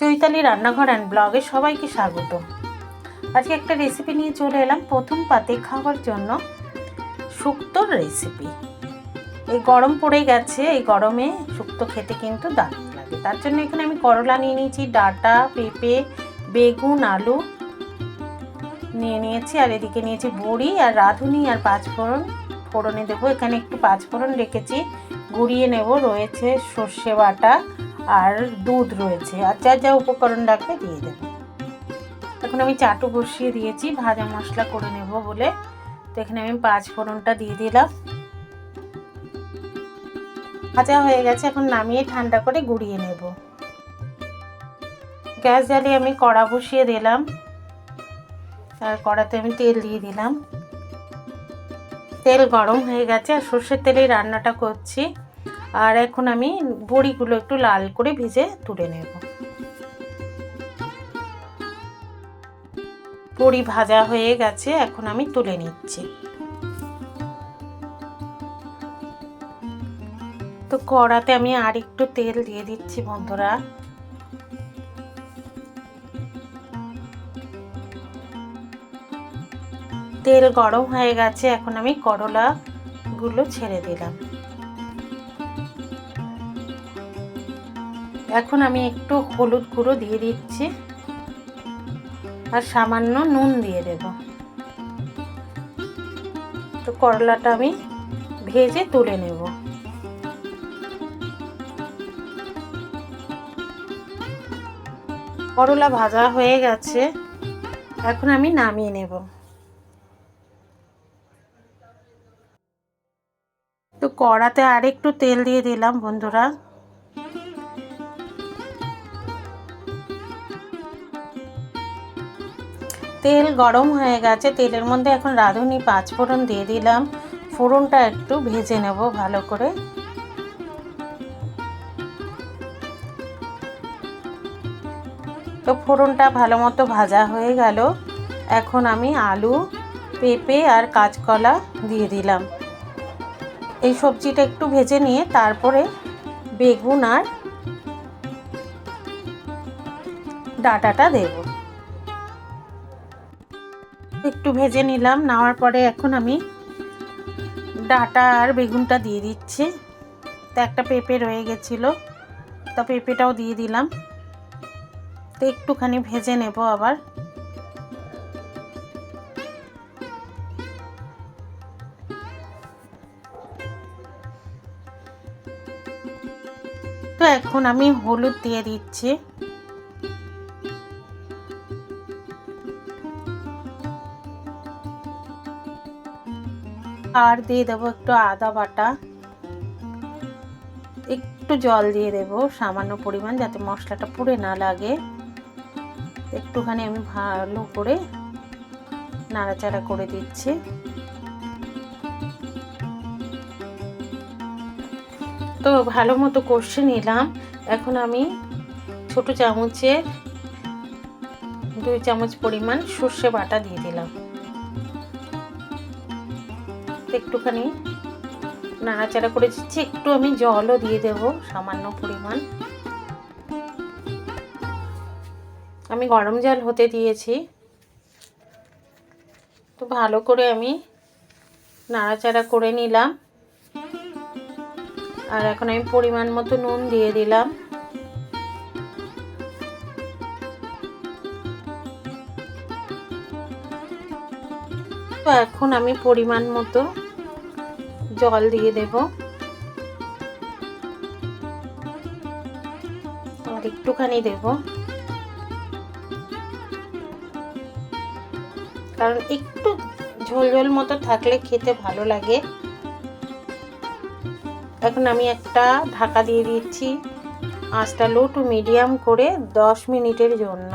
চৈতালি রান্নাঘর অ্যান্ড ব্লগে সবাইকে স্বাগত। আজকে একটা রেসিপি নিয়ে চলে এলাম। প্রথম পাতে খাওয়ার জন্য শুক্তোর রেসিপি এই গরম পড়ে গেছে, এই গরমে শুক্তো খেতে কিন্তু দারুণ লাগে। তার জন্য এখানে আমি করলা নিয়ে নিয়েছি, ডাটা, পেঁপে, বেগুন, আলু নিয়ে নিয়েছি, আর এদিকে নিয়েছি বড়ি, আর রাঁধুনি, আর পাঁচফোড়ন। ফোড়নে দেবো। এখানে একটু পাঁচফোড়ন রেখেছি। গুঁড়িয়ে নেব। রয়েছে সর্ষে বাটা আর দুধ রয়েছে। আর যা যা উপকরণ লাগবে দিয়ে দেবো। এখন আমি চাটু বসিয়ে দিয়েছি, ভাজা মশলা করে নেব বলে। তো এখানে আমি পাঁচ ফোড়নটা দিয়ে দিলাম। ভাজা হয়ে গেছে, এখন নামিয়ে ঠান্ডা করে গুঁড়িয়ে নেব। গ্যাস জ্বালিয়ে আমি কড়া বসিয়ে দিলাম। আর কড়াতে আমি তেল দিয়ে দিলাম। তেল গরম হয়ে গেছে, আর সর্ষের তেলেই রান্নাটা করছি। আর এখন আমি বড়িগুলো একটু লাল করে ভিজে তুলে নেব। বড়ি ভাজা হয়ে গেছে, এখন আমি তুলে নিচ্ছি। তো কড়াতে আমি আর একটু তেল দিয়ে দিচ্ছি বন্ধুরা। তেল গরম হয়ে গেছে, এখন আমি করলা গুলো ছেড়ে দিলাম। এখন আমি একটু হলুদ গুঁড়ো দিয়ে দিচ্ছি। আর সামান্য নুন দিয়ে দেব। তো করলাটা আমি ভেজে তুলে নেব। করলা ভাজা হয়ে গেছে। এখন আমি নামিয়ে নেব। তো কড়াতে আর একটু তেল দিয়ে দিলাম বন্ধুরা। তেল গরম হয়ে গেছে, তেলের মধ্যে এখন রাঁধুনি পাঁচ ফোড়ন দিয়ে দিলাম। ফোড়নটা একটু ভেজে নেব ভালো করে। তো ফোড়নটা ভালো মতো ভাজা হয়ে গেল। এখন আমি আলু, পেঁপে আর কাঁচকলা দিয়ে দিলাম। এই সবজিটা একটু ভেজে নিয়ে তারপরে বেগুন আর ডাটাটা দেব। একটু ভেজে নিলাম, নেওয়ার পরে এখন আমি ডাটা আর বেগুনটা দিয়ে দিচ্ছি। তো একটা পেঁপে রয়ে গেছিল, তা পেঁপেটাও দিয়ে দিলাম। তো একটুখানি ভেজে নেব আবার। তো এখন আমি হলুদ দিয়ে দিচ্ছি। আর দিয়ে দেবো একটু আদা বাটা। একটু জল দিয়ে দেবো সামান্য পরিমাণ যাতে মশলাটা পুড়ে না লাগে। একটুখানি আমি ভালো করে নাড়াচাড়া করে দিচ্ছি। তো ভালো মতো কষে নিলাম। এখন আমি ছোট চামচে দুই চামচ পরিমাণ সর্ষে বাটা দিয়ে দিলাম। একটুখানি নাড়াচাড়া করে দিচ্ছি। একটু আমি জলও দিয়ে দেব, সামান্য পরিমাণ। আমি গরম জল হতে দিয়েছি। তো ভালো করে আমি নাড়াচাড়া করে নিলাম। আর এখন আমি পরিমাণ মতো নুন দিয়ে দিলাম। তো এখন আমি পরিমাণ মতো জল দিয়ে দেব। আর একটুখানি দেব। কারণ একটু ঝোল ঝোল মতো থাকলে খেতে ভালো লাগে। এখন আমি একটা ঢাকা দিয়ে দিচ্ছি আঁচটা লো টু মিডিয়াম করে দশ মিনিটের জন্য।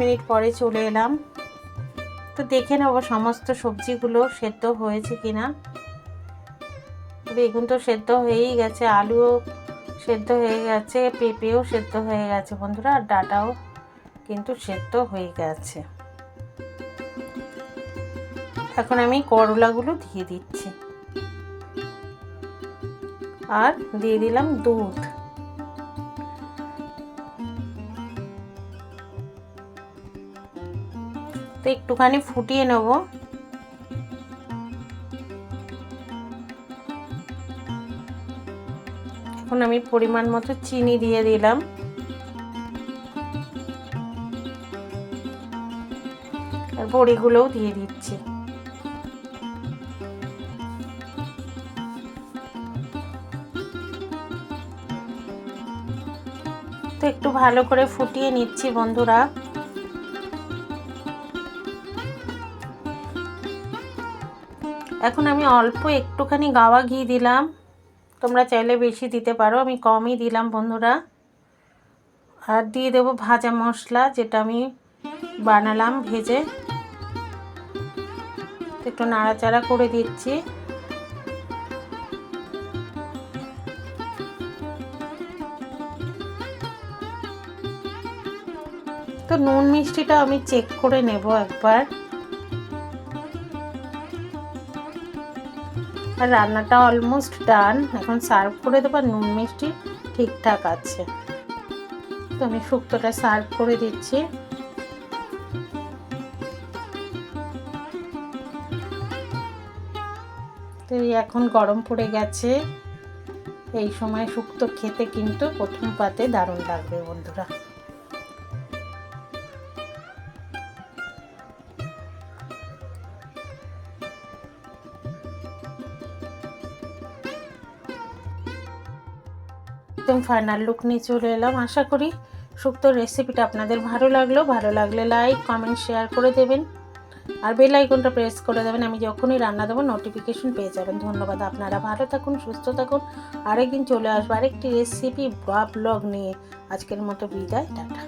মিনিট পরে চলে এলাম। তো দেখে নেব সমস্ত সবজিগুলো সেদ্ধ হয়েছে কিনা। বেগুন তো সেদ্ধ হয়েই গেছে, আলুও সেদ্ধ হয়ে গেছে, পেঁপেও সেদ্ধ হয়ে গেছে বন্ধুরা, আর ডাটাও কিন্তু সেদ্ধ হয়ে গেছে। এখন আমি করলাগুলো দিয়ে দিচ্ছি। আর দিয়ে দিলাম দুধ। তো একটুখানি ফুটিয়ে নেব। এখন আমি পরিমাণ মতো চিনি দিয়ে দিলাম। আর বড়িগুলোও দিয়ে দিচ্ছি। তো একটু ভালো করে ফুটিয়ে নিচ্ছি বন্ধুরা। এখন আমি অল্প একটুখানি গাওয়া ঘি দিলাম। তোমরা চাইলে বেশি দিতে পারো, আমি কমই দিলাম বন্ধুরা। আর দিয়ে দেবো ভাজা মশলা, যেটা আমি বানালাম ভেজে। একটু নাড়াচাড়া করে দিচ্ছি। তো নুন মিষ্টিটা আমি চেক করে নেব একবার। আর রান্নাটা অলমোস্ট ডান এখন সার্ভ করে দেবো নুন মিষ্টি ঠিকঠাক আছে। তো আমি শুক্তোটা সার্ভ করে দিচ্ছি। তো এখন গরম পড়ে গেছে। এই সময় শুক্তো খেতে কিন্তু প্রথম পাতে দারুণ লাগবে বন্ধুরা। একদম ফাইনাল লুক নিয়ে চলে এলাম। আশা করি শুক্তোর রেসিপিটা আপনাদের ভালো লাগল। ভালো লাগলে লাইক কমেন্ট শেয়ার করে দেবেন। আর বেল আইকনটা প্রেস করে দেবেন। আমি যখনই রান্না দেবো নোটিফিকেশন পেয়ে যাবেন। ধন্যবাদ। আপনারা ভালো থাকুন, সুস্থ থাকুন। আরেকদিন চলে আসব আরেকটি রেসিপি বা ব্লগ নিয়ে। আজকের মতো বিদায়, টাটা।